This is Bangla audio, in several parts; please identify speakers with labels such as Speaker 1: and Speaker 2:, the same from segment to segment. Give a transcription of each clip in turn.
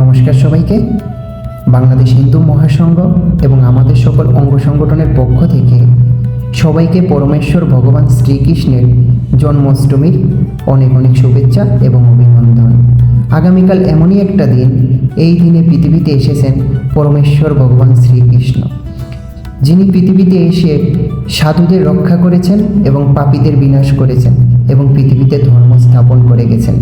Speaker 1: নমস্কার সবাইকে। বাংলাদেশ হিন্দু মহাসংঘ এবং আমাদের সকল অঙ্গ সংগঠনের পক্ষ থেকে সবাইকে পরমেশ্বর ভগবান শ্রীকৃষ্ণের জন্মাষ্টমীর অনেক অনেক শুভেচ্ছা এবং অভিনন্দন। আগামীকাল এমনই একটা দিন, এই দিনে পৃথিবীতে এসেছেন পরমেশ্বর ভগবান শ্রীকৃষ্ণ, যিনি পৃথিবীতে এসে সাধুদের রক্ষা করেছেন এবং পাপীদের বিনাশ করেছেন এবং পৃথিবীতে ধর্ম স্থাপন করে গেছেন।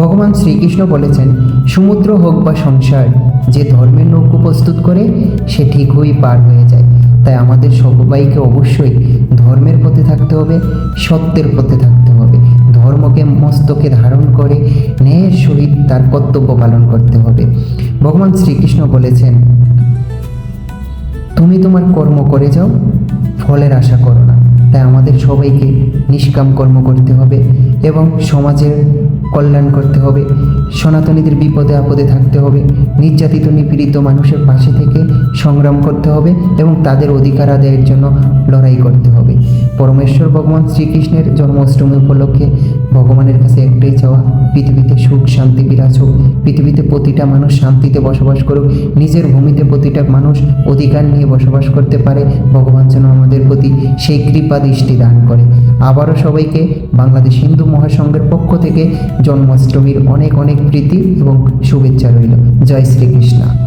Speaker 1: ভগবান শ্রীকৃষ্ণ বলেছেন সমুদ্র হোক বা সংসার, যে ধর্মের নৌকো প্রস্তুত করে, সে ঠিকই পার হয়ে যায়। তাই আমাদের সবাইকে অবশ্যই ধর্মের পথে থাকতে হবে, সত্যের পথে থাকতে হবে। ধর্মকে মস্তকে ধারণ করে, ন্যায়ের সহিত তার কর্তব্য পালন করতে হবে। ভগবান শ্রীকৃষ্ণ বলেছেন, তুমি তোমার কর্ম করে যাও, ফলের আশা করো না। তাই আমাদের সবাইকে নিষ্কাম কর্ম করতে হবে। এবং সমাজের কল্যাণ করতে হবে। সনাতনীদের বিপদে আপদে থাকতে হবে। নির্যাতিত, নিপীড়িত মানুষের পাশে থেকে সংগ্রাম করতে হবে এবং তাদের অধিকার আদায়ের জন্য লড়াই করতে হবে। পরমেশ্বর ভগবান শ্রীকৃষ্ণের জন্মাষ্টমী উপলক্ষে ভগবানের কাছে একটাই চাওয়া, পৃথিবীতে সুখ, শান্তি, বিরাজ হোক। পৃথিবীতে প্রতিটা মানুষ শান্তিতে বসবাস করুক। নিজের ভূমিতে প্রতিটা মানুষ অধিকার নিয়ে বসবাস করতে পারে। ভগবান যেন আমাদের প্রতি সেই কৃপা দৃষ্টি দান করে। আবারও সবাইকে বাংলাদেশ হিন্দু মহাসংঘের পক্ষ থেকে জন্মাষ্টমীর অনেক অনেক প্রীতি এবং শুভেচ্ছা রইল। জয় শ্রীকৃষ্ণ।